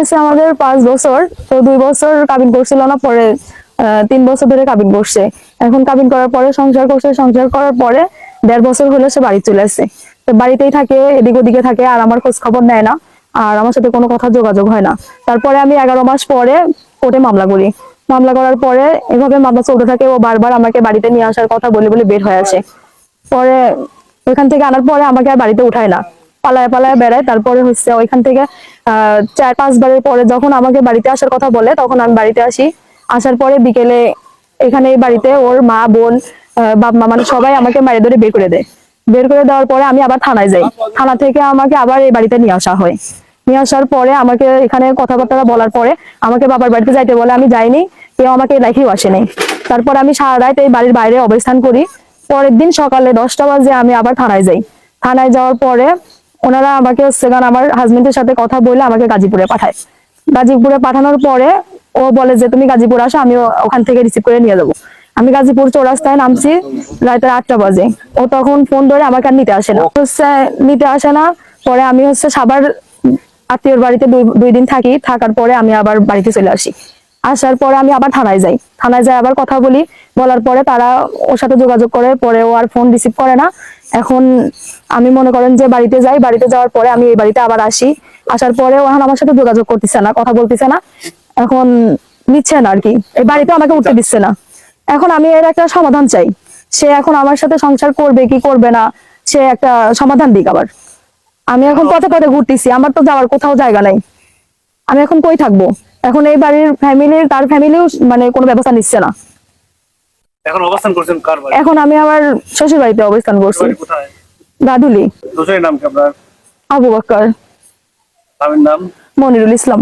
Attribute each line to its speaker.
Speaker 1: হয়েছে আমাদের পাঁচ বছর। তো দুই বছর কাবিন করছিল না, পরে তিন বছর ধরে কাবিন করছে। এখন কাবিন করার পরে, সংসার করছে, সংসার করার পরে দেড় বছর হলো সে বাড়ি চলে আসছে তো বাড়িতেই থাকে, এদিক ওদিকে থাকে, আর আমার খোঁজ খবর নেয় না। আর আমার সাথে কোনো কথা যোগাযোগ হয় না। তারপরে আমি এগারো মাস পরে কোর্টে মামলা করি। মামলা করার পরে এভাবে মামলা চলতে থাকে, ও বারবার আমাকে বাড়িতে নিয়ে আসার কথা বলে বলে বের হয়ে আসে। পরে ওইখান থেকে আনার পরে আমাকে আর বাড়িতে উঠায় না। পালায় পালায় বেড়ায়। তারপরে হচ্ছে ওইখান থেকে চার পাঁচবারের পরে যখন আমাকে বাড়িতে আসার কথা বলে, তখন আমি বাড়িতে আসি। আসার পরে বিকেলে এখানে এই বাড়িতে ওর মা, বোন বাপ, মা মানে সবাই আমাকে মারি ধরে বের করে দেয়। বের করে দেওয়ার পরে আমি আবার থানায় যাই। থানা থেকে আমাকে আবার এই বাড়িতে নিয়ে আসা হয়। নিয়ে আসার পরে আমাকে এখানে কথাবার্তা বলার পরে আমাকে বাবার বাড়িতে যাইতে বলে, আমি যাইনি, কেউ আমাকে রেখেও আসেনি তারপর আমি সারা রাত এই বাড়ির বাইরে অবস্থান করি। পরের দিন সকালে দশটা বাজে আমি আবার থানায় যাই। থানায় যাওয়ার পরে ওনারা আমাকে গান আমার হাজবেন্ডের সাথে কথা বলে আমাকে গাজীপুরে পাঠায়। গাজীপুরে পাঠানোর পরে ও বলে যে, তুমি গাজীপুর আসো আমি ওখান থেকে রিসিভ করে নিয়ে যাব। আমি গাজীপুর চৌরাস্তায় নামছি, রাত আটটা বাজে। ও তখন ফোন ধরে আমাকে আর নিতে আসে না। হচ্ছে, নিতে আসে না, পরে আমি হচ্ছে সাবার আত্মীয়র বাড়িতে দুই দিন থাকি। থাকার পরে আমি আবার বাড়িতে চলে আসি। আসার পরে আমি আবার থানায় যাই। থানায় যাই আবার কথা বলি। বলার পরে তারা ওর সাথে যোগাযোগ করে, পরে ও আর ফোন রিসিভ করে না। এখন আমি মনে করেন যে বাড়িতে যাই, বাড়িতে যাওয়ার পরে আমি এই বাড়িতে আবার আসি। আসার পরে ও এখন আমার সাথে যোগাযোগ করতেছে না, কথা বলতেছে না। এখন নিচ্ছে না আর কি। এই বাড়িতে আমাকে উঠতে দিচ্ছে না। এখন আমি এর একটা সমাধান চাই। সে এখন আমার সাথে সংসার করবে কি করবে না, সে একটা সমাধান দিক আবার। আমি এখন পথে পথে ঘুরতেছি, আমার তো যাওয়ার কোথাও জায়গা নাই। আমি এখন কই থাকব? এখন এই বাড়ির ফ্যামিলির তার ফ্যামিলিও মানে কোনো ব্যবস্থা নিচ্ছে না।
Speaker 2: এখন অবস্থান করছেন কার বাড়ি
Speaker 1: এখন আমি আমার শ্বশুর বাড়িতে অবস্থান করছি।
Speaker 2: কোথায়?
Speaker 1: দাদুলি
Speaker 2: দুজনের নাম কি আপনার?
Speaker 1: আবু বকর
Speaker 2: স্বামীর নাম?
Speaker 1: মনিরুল ইসলাম।